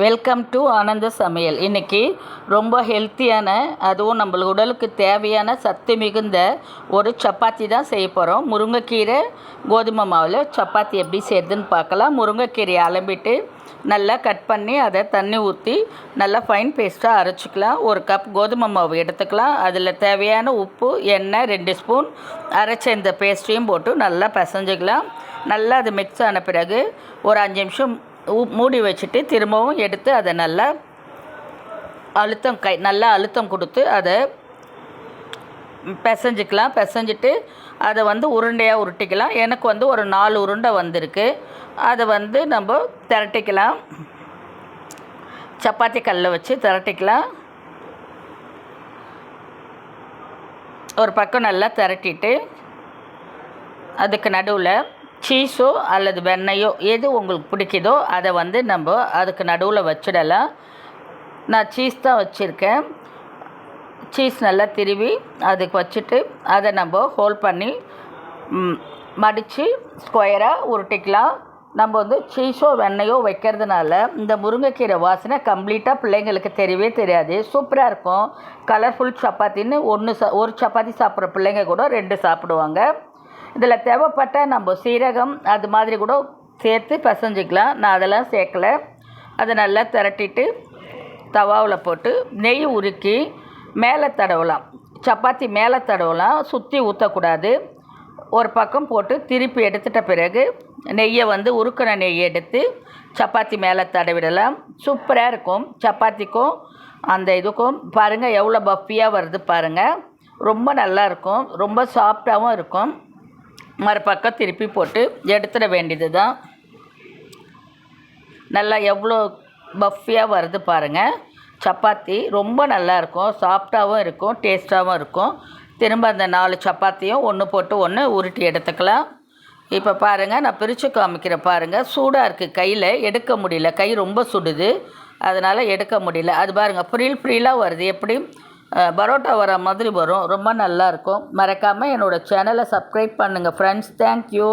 Welcome to ஆனந்த சமையல். இன்றைக்கி ரொம்ப ஹெல்த்தியான அதுவும் நம்மளுக்கு உடலுக்கு தேவையான சத்து மிகுந்த ஒரு சப்பாத்தி தான் செய்ய போகிறோம் முருங்கைக்கீரை கோதுமை மாவில் சப்பாத்தி எப்படி செய்யுதுன்னு பார்க்கலாம். முருங்கைக்கீரையை அலம்பிட்டு நல்லா கட் பண்ணி அதை தண்ணி ஊற்றி நல்லா ஃபைன் பேஸ்ட்டாக அரைச்சிக்கலாம். ஒரு கப் கோதுமை மாவு எடுத்துக்கலாம். அதில் தேவையான உப்பு எண்ணெய் ரெண்டு ஸ்பூன் அரைச்ச இந்த பேஸ்ட்டையும் போட்டு நல்லா பசைஞ்சிக்கலாம். நல்லா அது மிக்ஸ் ஆன பிறகு ஒரு அஞ்சு நிமிஷம் மூடி வச்சுட்டு திரும்பவும் எடுத்து அதை நல்லா அழுத்தம் கை நல்லா அழுத்தம் கொடுத்து அதை பிசைஞ்சிக்கலாம். பிசைஞ்சிட்டு அதை வந்து உருண்டையாக உருட்டிக்கலாம். எனக்கு வந்து ஒரு நாலு உருண்டை வந்திருக்கு. அதை வந்து நம்ம திரட்டிக்கலாம். சப்பாத்தி கல்லில் வச்சு திரட்டிக்கலாம். ஒரு பக்கம் நல்லா திரட்டிட்டு அதுக்கு நடுவில் சீஸோ அல்லது வெண்ணெயோ எது உங்களுக்கு பிடிக்குதோ அதை வந்து நம்ம அதுக்கு நடுவில் வச்சிடலாம். நான் சீஸ் தான் வச்சுருக்கேன். சீஸ் நல்லா திருவி அதுக்கு வச்சுட்டு அதை நம்ம ஹோல் பண்ணி மடித்து ஸ்கொயராக உருட்டிக்கலாம். நம்ம வந்து சீஸோ வெண்ணையோ வைக்கிறதுனால இந்த முருங்கைக்கீரை வாசனை கம்ப்ளீட்டாக பிள்ளைங்களுக்கு தெரியவே தெரியாது. சூப்பராக இருக்கும். கலர்ஃபுல் சப்பாத்தின்னு ஒன்று சா ஒரு சப்பாத்தி சாப்பிட்ற பிள்ளைங்க கூட ரெண்டு சாப்பிடுவாங்க. இதில் தேவைப்பட்டால் நம்ம சீரகம் அது மாதிரி கூட சேர்த்து பிசைஞ்சிக்கலாம். நான் அதெல்லாம் சேர்க்கல. அதை நல்லா திரட்டிட்டு தவாவில் போட்டு நெய் உருக்கி மேலே தடவலாம். சப்பாத்தி மேலே தடவலாம். சுற்றி ஊற்றக்கூடாது. ஒரு பக்கம் போட்டு திருப்பி எடுத்துட்ட பிறகு நெய்யை வந்து உருக்கின நெய்யை எடுத்து சப்பாத்தி மேலே தடவிடலாம். சூப்பராக இருக்கும். சப்பாத்திக்கும் அந்த இதுக்கும் பாருங்கள் எவ்வளோ பஃபியாக வருது பாருங்கள் ரொம்ப நல்லாயிருக்கும் ரொம்ப சாஃப்டாகவும் இருக்கும். மறுபக்கம் திருப்பி போட்டு எடுத்துட வேண்டியது தான் நல்லா எவ்வளோ பஃபியாக வருது பாருங்கள் சப்பாத்தி ரொம்ப நல்லாயிருக்கும் சாஃப்டாகவும் இருக்கும். டேஸ்ட்டாகவும் இருக்கும். திரும்ப அந்த நாலு சப்பாத்தியும் ஒன்று போட்டு ஒன்று உருட்டி எடுத்துக்கலாம். இப்போ பாருங்கள் நான் பிரித்து காமிக்கிறேன் பாருங்கள் சூடாக இருக்குது கையில். எடுக்க முடியல. கை ரொம்ப சுடுது. அதனால் எடுக்க முடியல. அது பாருங்கள் ஃப்ரீல் ஃப்ரீலாக வருது. எப்படி? பரோட்டா வர மாதிரி வரும். ரொம்ப நல்லாயிருக்கும் மறக்காமல் என்னோடய சேனலை சப்ஸ்கிரைப் பண்ணுங்கள் ஃப்ரெண்ட்ஸ் தேங்க்யூ